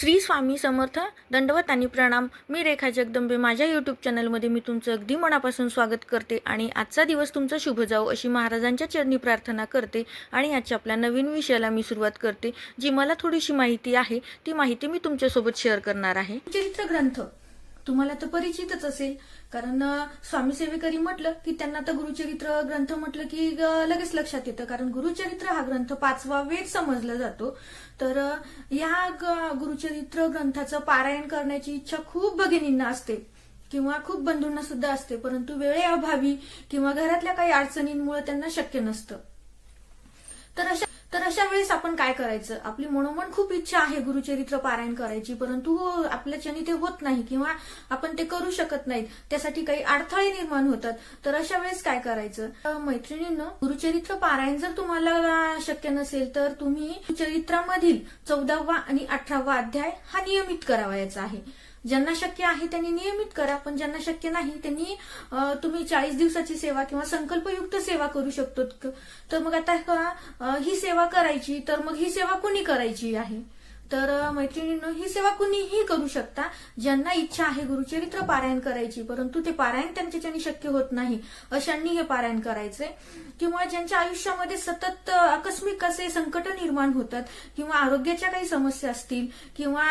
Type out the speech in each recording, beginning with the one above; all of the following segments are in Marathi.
श्री स्वामी समर्थ दंडवत आणि प्रणाम. मी रेखा जगदंबे. माझ्या यूट्यूब चॅनलमध्ये मी तुमचं अगदी मनापासून स्वागत करते आणि आजचा दिवस तुमचा शुभ जावो अशी महाराजांच्या चरणी प्रार्थना करते आणि आजच्या आपल्या नवीन विषयाला मी सुरुवात करते जी मला थोडीशी माहिती आहे. ती माहिती मी तुमच्यासोबत शेअर करणार आहे. चरित्र ग्रंथ तुम्हाला तर परिचितच असेल. कारण स्वामी सेवेकरी म्हटलं की त्यांना तर गुरुचरित्र ग्रंथ म्हटलं की लगेच लक्षात येतं. कारण गुरुचरित्र हा ग्रंथ पाचवा वेद समजला जातो. तर या गुरुचरित्र ग्रंथाचं पारायण करण्याची इच्छा खूप भगिनींना असते. किंवा खूप बंधूंना सुद्धा असते. परंतु वेळेअभावी किंवा घरातल्या काही अडचणींमुळे त्यांना शक्य नसतं. तर अशा वेळेस आपण काय करायचं? आपली मनोमन खूप इच्छा आहे गुरुचरित्र पारायण करायची परंतु हो, आपल्याच्याने ते होत नाही किंवा आपण ते करू शकत नाहीत त्यासाठी काही अडथळे निर्माण होतात. तर अशा वेळेस काय करायचं? अ, मैत्रिणींनो गुरुचरित्र पारायण जर तुम्हाला शक्य नसेल तर तुम्ही गुरुचरित्रामधील चौदावा आणि अठरावा अध्याय हा नियमित करावायचा आहे. ज्यांना शक्य आहे त्यांनी नियमित करा पण ज्यांना शक्य नाही त्यांनी तुम्ही चाळीस दिवसाची सेवा किंवा संकल्पयुक्त सेवा करू शकतो. तर मग आता ही सेवा करायची तर मग ही सेवा कोणी करायची आहे? तर अ, मैत्रिणींनो ही सेवा कुणीही करू शकता. ज्यांना इच्छा आहे गुरुचरित्र पारायण करायची परंतु ते पारायण त्यांच्याच्याने शक्य होत नाही अशांनी हे पारायण करायचे. किंवा ज्यांच्या आयुष्यामध्ये सतत आकस्मिक असे संकट निर्माण होतात किंवा आरोग्याच्या काही समस्या असतील किंवा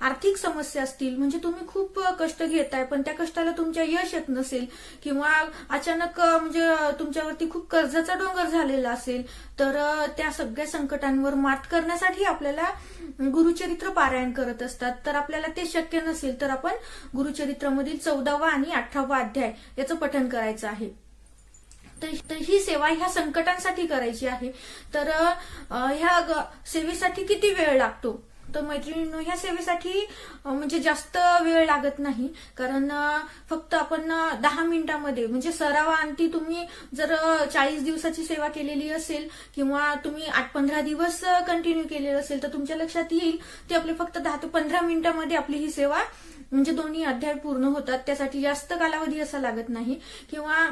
आर्थिक समस्या असतील म्हणजे तुम्ही खूप कष्ट घेताय पण त्या कष्टाला तुमच्या यश येत नसेल किंवा अचानक म्हणजे तुमच्यावरती खूप कर्जाचा डोंगर झालेला असेल तर त्या सगळ्या संकटांवर मात करण्यासाठी आपल्याला गुरुचरित्र पारायण करत असतात. तर आपल्याला ते शक्य नसेल तर आपण गुरुचरित्रामधील चौदावा आणि अठरावा अध्याय याचं पठण करायचं आहे. तर ही सेवा ह्या संकटांसाठी करायची आहे. तर ह्या सेवेसाठी किती वेळ लागतो? तर मैत्रिणींनो ह्या सेवेसाठी म्हणजे जास्त वेळ लागत नाही. कारण फक्त आपण दहा मिनिटांमध्ये म्हणजे सरावाअंती तुम्ही जर चाळीस दिवसाची सेवा केलेली असेल किंवा तुम्ही आठ पंधरा दिवस कंटिन्यू केलेलं असेल तर तुमच्या लक्षात येईल ते आपले फक्त दहा ते पंधरा मिनिटांमध्ये आपली ही सेवा म्हणजे दोन्ही अध्याय पूर्ण होतात. त्यासाठी जास्त कालावधी असा लागत नाही. किंवा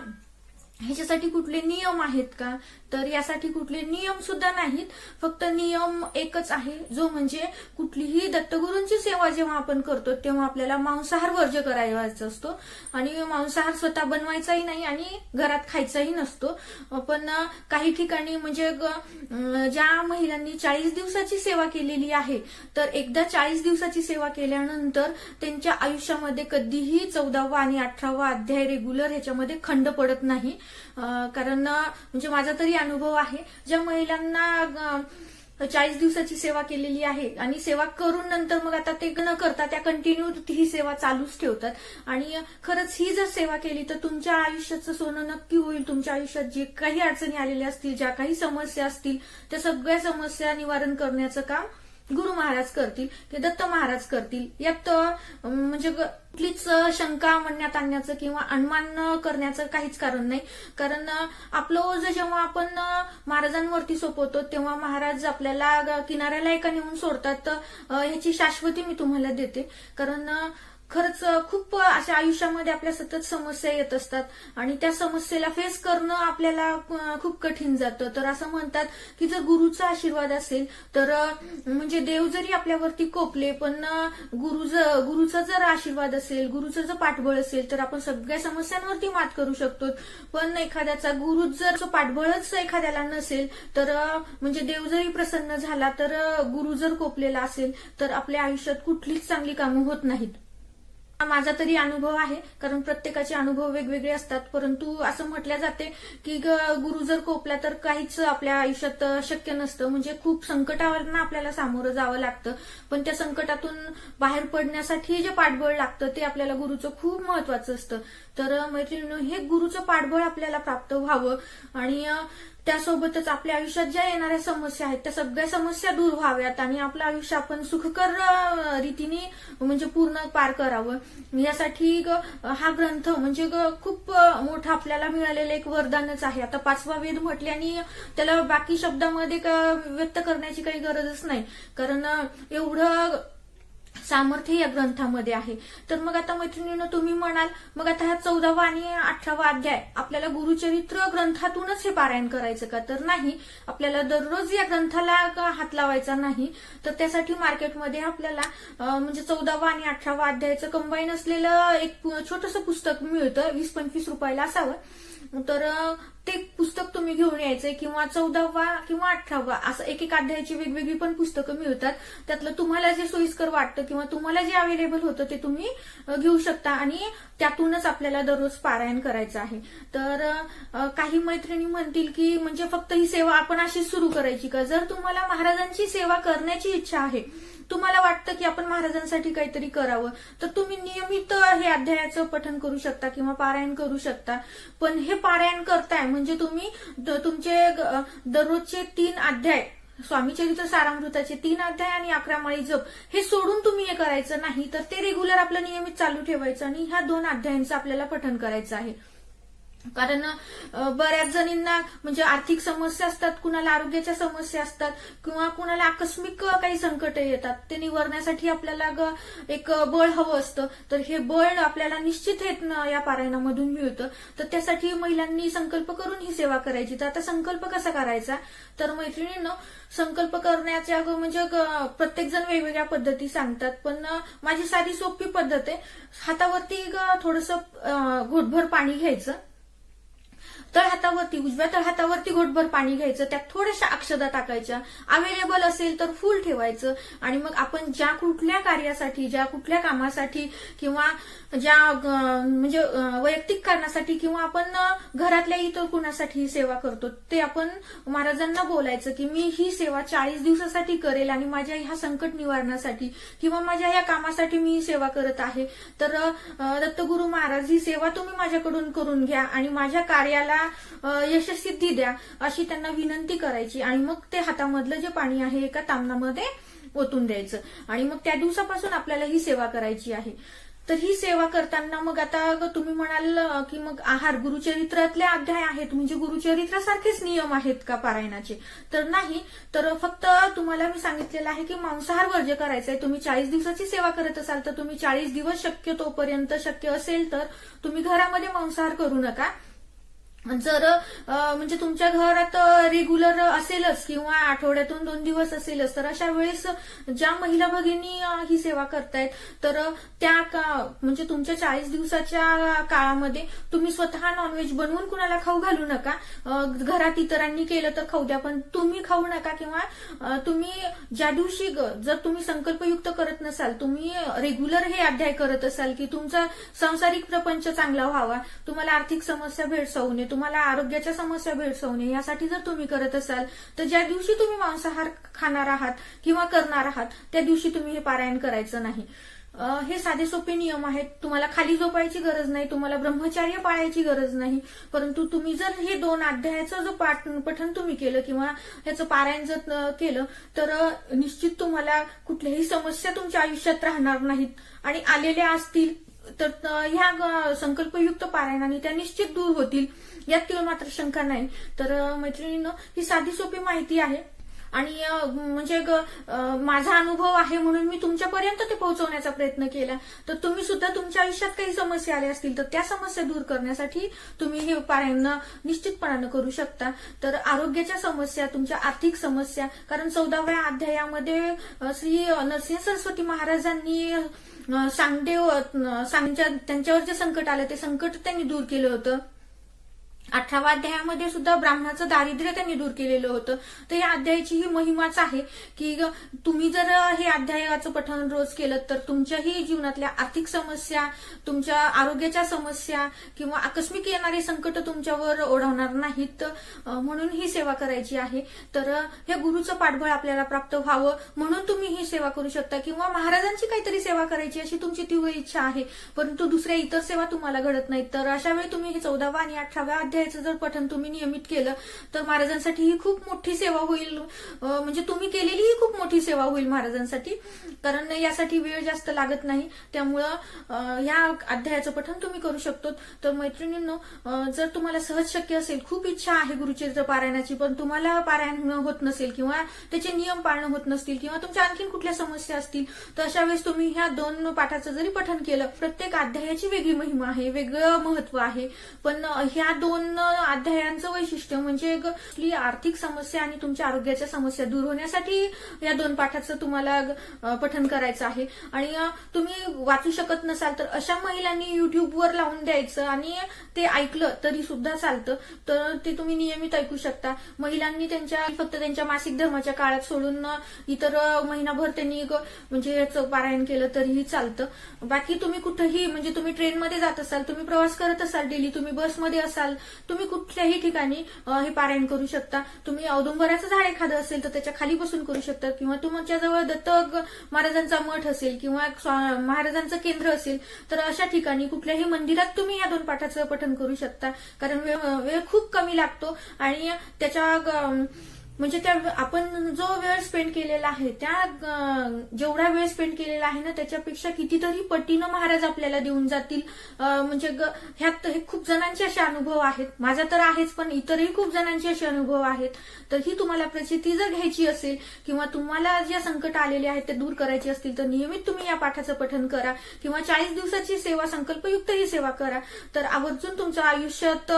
ह्याच्यासाठी कुठले नियम आहेत का? तर यासाठी कुठले नियम सुद्धा नाहीत. फक्त नियम एकच आहे जो म्हणजे कुठलीही दत्तगुरूंची सेवा जेव्हा आपण करतो तेव्हा आपल्याला मांसाहार वर्ज करायचा असतो. आणि मांसाहार स्वतः बनवायचाही नाही आणि घरात खायचाही नसतो. पण काही ठिकाणी म्हणजे ग- ज्या महिलांनी चाळीस दिवसाची सेवा केलेली आहे तर एकदा चाळीस दिवसाची सेवा केल्यानंतर त्यांच्या आयुष्यामध्ये कधीही चौदावा आणि अठरावा अध्याय रेग्युलर ह्याच्यामध्ये खंड पडत नाही. कारण म्हणजे माझा तरी अनुभव आहे ज्या महिलांना चाळीस दिवसाची सेवा केलेली आहे आणि सेवा करून नंतर मग आता ते न करता त्या कंटिन्यू ही सेवा चालूच ठेवतात. आणि खरंच ही जर सेवा केली तर तुमच्या आयुष्याचं सोनं नक्की होईल. तुमच्या आयुष्यात जे काही अडचणी आलेल्या असतील ज्या काही समस्या असतील त्या सगळ्या समस्या निवारण करण्याचं काम गुरु महाराज करतील ते दत्त महाराज करतील. यात म्हणजे कुठलीच शंका म्हणण्यात आणण्याचं किंवा अनुमान करण्याचं काहीच कारण नाही. कारण आपलं ओझ जेव्हा आपण महाराजांवरती सोपवतो तेव्हा महाराज आपल्याला किनाऱ्याला एका नेऊन सोडतात. तर ह्याची शाश्वती मी तुम्हाला देते. कारण खरंच खूप अशा आयुष्यामध्ये आपल्या सतत समस्या येत असतात आणि त्या समस्येला फेस करणं आपल्याला खूप कठीण जातं. तर असं म्हणतात की जर गुरुचा आशीर्वाद असेल तर म्हणजे देव जरी आपल्यावरती कोपले पण गुरु गुरुचा जर आशीर्वाद असेल गुरुचं जर पाठबळ असेल तर आपण सगळ्या समस्यांवरती मात करू शकतो. पण एखाद्याचा गुरु जर पाठबळच एखाद्याला नसेल तर म्हणजे देव जरी प्रसन्न झाला तर गुरु जर कोपलेला असेल तर आपल्या आयुष्यात कुठलीच चांगली कामं होत नाहीत. माझा तरी अनुभव आहे कारण प्रत्येकाचे अनुभव वेगवेगळे असतात. परंतु असं म्हटलं जाते की गुरु जर कोपला तर काहीच आपल्या आयुष्यात शक्य नसतं. म्हणजे खूप संकटावरनं आपल्याला सामोरं जावं लागतं. पण त्या संकटातून बाहेर पडण्यासाठी जे पाठबळ लागतं ते आपल्याला गुरुचं खूप महत्वाचं असतं. तर मैत्रिणींनो हे गुरुचं पाठबळ आपल्याला प्राप्त व्हावं. आणि त्यासोबतच आपल्या आयुष्यात ज्या येणाऱ्या समस्या आहेत त्या सगळ्या समस्या दूर व्हाव्यात आणि आपलं आयुष्य आपण सुखकर रीतीने म्हणजे पूर्ण पार करावं. यासाठी ग- हा ग्रंथ म्हणजे ग- खूप मोठा आपल्याला मिळालेलं एक वरदानच आहे. आता पाचवा वेद म्हटल्याने आणि त्याला बाकी शब्दामध्ये व्यक्त करण्याची काही गरजच नाही. कारण एवढं सामर्थ्य या ग्रंथामध्ये आहे. तर मग आता मैत्रिणीनं तुम्ही म्हणाल मग आता हा चौदावा आणि अठरावा अध्याय आपल्याला गुरुचरित्र ग्रंथातूनच हे पारायण करायचं का? तर नाही आपल्याला दररोज या ग्रंथाला हात लावायचा नाही? तर त्यासाठी मार्केटमध्ये आपल्याला म्हणजे चौदावा आणि अठरावा अध्यायाचं कंबाईन असलेलं एक छोटंसं पुस्तक मिळतं वीस पंचवीस रुपयाला असावं. तर ते पुस्तक तुम्ही घेऊन यायचंय किंवा चौदावा किंवा अठरावा असं एक एक अध्यायाची वेगवेगळी पण पुस्तकं मिळतात. त्यातलं तुम्हाला जे सोयीस्कर वाटतं किंवा तुम्हाला जे अवेलेबल होतं ते तुम्ही घेऊ शकता आणि त्यातूनच आपल्याला दररोज पारायण करायचं आहे. तर काही मैत्रिणी म्हणतील की म्हणजे फक्त ही सेवा आपण अशी सुरू करायची का? जर तुम्हाला महाराजांची सेवा करण्याची इच्छा आहे तुम्हाला वाटतं की आपण महाराजांसाठी काहीतरी करावं तर तुम्ही नियमित हे अध्यायाचं पठन करू शकता किंवा पारायण करू शकता. पण हे पारायण करताय म्हणजे तुम्ही तुमचे दररोजचे तीन अध्याय स्वामी चरित्र सारामृताचे तीन अध्याय आणि अकरा माळी जप हे सोडून तुम्ही हे करायचं नाही तर ते रेग्युलर आपलं नियमित चालू ठेवायचं आणि ह्या दोन अध्यायांचं आपल्याला पठण करायचं आहे. कारण बऱ्याच जणींना म्हणजे आर्थिक समस्या असतात कुणाला आरोग्याच्या समस्या असतात किंवा कुणाला आकस्मिक काही संकट येतात ते निवारण्यासाठी आपल्याला एक बळ हवं असतं. तर हे बळ आपल्याला निश्चित हेत या पारायणामधून मिळतं. तर त्यासाठी महिलांनी संकल्प करून ही सेवा करायची. तर आता संकल्प कसा करायचा? तर मैत्रिणींनो संकल्प करण्याच्या म्हणजे प्रत्येकजण प्रत्येक जण वेगवेगळ्या पद्धती सांगतात. पण माझी साधी सोपी पद्धत आहे. हातावरती थोडस घोटभर पाणी घ्यायचं. तळ हातावरती उजव्या तळ हातावरती घोटभर पाणी घ्यायचं त्यात थोड्याशा अक्षदा टाकायच्या. अवेलेबल असेल तर फुल ठेवायचं. आणि मग आपण ज्या कुठल्या कार्यासाठी ज्या कुठल्या कामासाठी किंवा ज्या ग- म्हणजे वैयक्तिक कारणासाठी किंवा आपण घरातल्या इतर कुणासाठी सेवा करतो ते आपण महाराजांना बोलायचं की मी ही सेवा चाळीस दिवसासाठी करेल आणि माझ्या ह्या संकट निवारणासाठी किंवा माझ्या या कामासाठी मी ही सेवा करत आहे. तर दत्तगुरु महाराज ही सेवा तुम्ही माझ्याकडून करून घ्या आणि माझ्या कार्याला अं, यशस्सिद्धी द्या अशी त्यांना विनंती करायची आणि मग ते हातामधलं जे पाणी आहे एका तामणामध्ये ओतून द्यायचं. आणि मग त्या दिवसापासून आपल्याला ही सेवा करायची आहे. तर ही सेवा करताना मग आता तुम्ही म्हणाल की मग आहार गुरुचरित्रातले अध्याय आहेत. म्हणजे गुरुचरित्रासारखेच नियम आहेत का पारायणाचे? तर नाही. तर फक्त तुम्हाला मी सांगितलेलं आहे की मांसाहार वर्ज्य आहे तुम्ही चाळीस दिवसाची सेवा करत असाल तर तुम्ही चाळीस दिवस शक्य तोपर्यंत शक्य असेल तर तुम्ही घरामध्ये मांसाहार करू नका. जर म्हणजे तुमच्या घरात रेग्युलर असेलच किंवा आठवड्यातून दोन दिवस असेलच तर अशा वेळेस ज्या महिला भगिनी ही सेवा करतायत तर त्या का- म्हणजे तुमच्या चाळीस दिवसाच्या काळामध्ये तुम्ही स्वतः नॉनव्हेज बनवून कुणाला खाऊ घालू नका? घरात इतरांनी केलं तर खाऊ द्या पण तुम्ही खाऊ नका किंवा तुम्ही ज्या दिवशी ग- जर तुम्ही संकल्पयुक्त करत नसाल तुम्ही रेग्युलर हे अध्याय करत असाल की तुमचा सांसारिक प्रपंच चांगला व्हावा तुम्हाला आर्थिक समस्या भेडसावू नये तुम्हाला आरोग्याच्या समस्या भेडसवणे नये यासाठी जर तुम्ही करत असाल तर ज्या दिवशी तुम्ही मांसाहार खाणार आहात किंवा करणार आहात त्या दिवशी तुम्ही हे पारायण करायचं नाही. हे साधे सोपे नियम आहेत. तुम्हाला खाली झोपायची गरज नाही तुम्हाला ब्रह्मचार्य पाळायची गरज नाही. परंतु तुम्ही जर हे दोन अध्यायाचं जर पाठ पठण तुम्ही केलं किंवा ह्याचं पारायण जर केलं तर निश्चित तुम्हाला कुठल्याही समस्या तुमच्या आयुष्यात राहणार नाहीत. आणि आलेल्या असतील तर ह्या संकल्पयुक्त पारायणाने त्या निश्चित दूर होतील. यात केवळ मात्र शंका नाही. तर मैत्रिणीनं ही साधी सोपी माहिती आहे. आणि म्हणजे ग- माझा अनुभव आहे म्हणून मी तुमच्यापर्यंत ते पोहोचवण्याचा प्रयत्न केला. तर तुम्ही सुद्धा तुमच्या आयुष्यात काही समस्या आल्या असतील तर त्या समस्या दूर करण्यासाठी तुम्ही हे उपायांना निश्चितपणानं करू शकता. तर आरोग्याच्या समस्या तुमच्या आर्थिक समस्या कारण चौदाव्या अध्यायामध्ये श्री नरसिंह सरस्वती महाराजांनी सांगदेव सांगच्या त्यांच्यावर जे संकट आलं ते संकट त्यांनी दूर केलं होतं. अठराव्या अध्यायामध्ये सुद्धा ब्राह्मणाचं दारिद्र्य त्यांनी दूर केलेलं होतं. तर या अध्यायाची ही महिमाच आहे की ग- तुम्ही जर हे अध्यायाचं पठण रोज केलं तर तुमच्याही जीवनातल्या आर्थिक समस्या तुमच्या आरोग्याच्या समस्या किंवा आकस्मिक येणारे संकट तुमच्यावर ओढवणार नाहीत. म्हणून ही सेवा करायची आहे. तर हे गुरुचं पाठबळ आपल्याला प्राप्त व्हावं म्हणून तुम्ही ही सेवा करू शकता. किंवा महाराजांची काहीतरी सेवा करायची अशी तुमची तीव्र इच्छा आहे परंतु दुसऱ्या इतर सेवा तुम्हाला घडत नाहीत. तर अशा वेळी तुम्ही हे चौदावा आणि अठराव्या अध्याय अध्यायाचं जर पठण तुम्ही नियमित केलं तर महाराजांसाठी ही खूप मोठी सेवा होईल. म्हणजे तुम्ही केलेली ही खूप मोठी सेवा होईल महाराजांसाठी. कारण यासाठी वेळ जास्त लागत नाही. त्यामुळं या अध्यायाचं पठण तुम्ही करू शकतो. तर मैत्रिणींनो जर तुम्हाला सहज शक्य असेल खूप इच्छा आहे गुरुचरित्र पारायणाची पण तुम्हाला पारायण होत नसेल किंवा त्याचे नियम पाळणं होत नसतील किंवा तुमच्या आणखीन कुठल्या समस्या असतील तर अशा वेळेस तुम्ही ह्या दोन पाठाचं जरी पठण केलं प्रत्येक अध्यायाची वेगळी महिमा आहे वेगळं महत्त्व आहे. पण ह्या दोन अध्यायांचं वैशिष्ट्य म्हणजे एक आपली आर्थिक समस्या आणि तुमच्या आरोग्याच्या समस्या दूर होण्यासाठी या दोन पाठाचं तुम्हाला पठन करायचं आहे. आणि तुम्ही वाचू शकत नसाल तर अशा महिलांनी युट्यूबवर लावून द्यायचं आणि ते ऐकलं तरी सुद्धा चालतं. तर ते तुम्ही नियमित ऐकू शकता. महिलांनी त्यांच्या फक्त त्यांच्या मासिक धर्माच्या काळात सोडून इतर महिनाभर त्यांनी म्हणजे याचं पारायण केलं तरीही चालतं. बाकी तुम्ही कुठंही म्हणजे तुम्ही ट्रेनमध्ये जात असाल तुम्ही प्रवास करत असाल डेली तुम्ही बसमध्ये असाल तुम्ही कुठल्याही ठिकाणी हे पारायण करू शकता. तुम्ही औदुंबराचं झाड एखादं असेल तर त्याच्याखाली बसून करू शकता किंवा तुमच्या जवळ दत्त महाराजांचा मठ असेल किंवा महाराजांचं केंद्र असेल तर अशा ठिकाणी कुठल्याही मंदिरात तुम्ही या दोन पाठाचं पठण करू शकता. कारण वेळ खूप कमी लागतो आणि त्याच्या म्हणजे त्या आपण जो वेळ स्पेंड केलेला आहे त्या जेवढा वेळ स्पेंड केलेला आहे ना त्याच्यापेक्षा कितीतरी पटीनं महाराज आपल्याला देऊन जातील. म्हणजे ग- ह्यात हे खूप जणांचे असे अनुभव आहेत. माझा तर आहेच पण इतरही खूप जणांचे असे अनुभव आहेत. तर ही तुम्हाला प्रचिती जर घ्यायची असेल किंवा तुम्हाला ज्या संकट आलेले आहेत ते दूर करायचे असतील तर नियमित तुम्ही या पाठाचं पठन करा किंवा चाळीस दिवसाची सेवा संकल्पयुक्त ही सेवा करा. तर आवर्जून तुमच्या आयुष्यात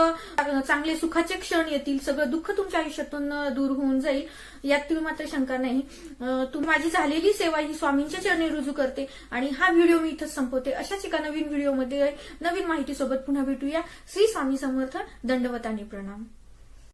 चांगले सुखाचे क्षण येतील. सगळं दुःख तुमच्या आयुष्यातून दूर होऊन जाईल. यात तुम्ही मात्र शंका नाही. तू तुम्ही माझी झालेली सेवा ही स्वामींच्या चरणी रुजू करते आणि हा व्हिडिओ मी इथंच संपवते. अशाच एका नवीन व्हिडिओमध्ये नवीन माहितीसोबत पुन्हा भेटूया. श्री स्वामी समर्थ दंडवताने प्रणाम.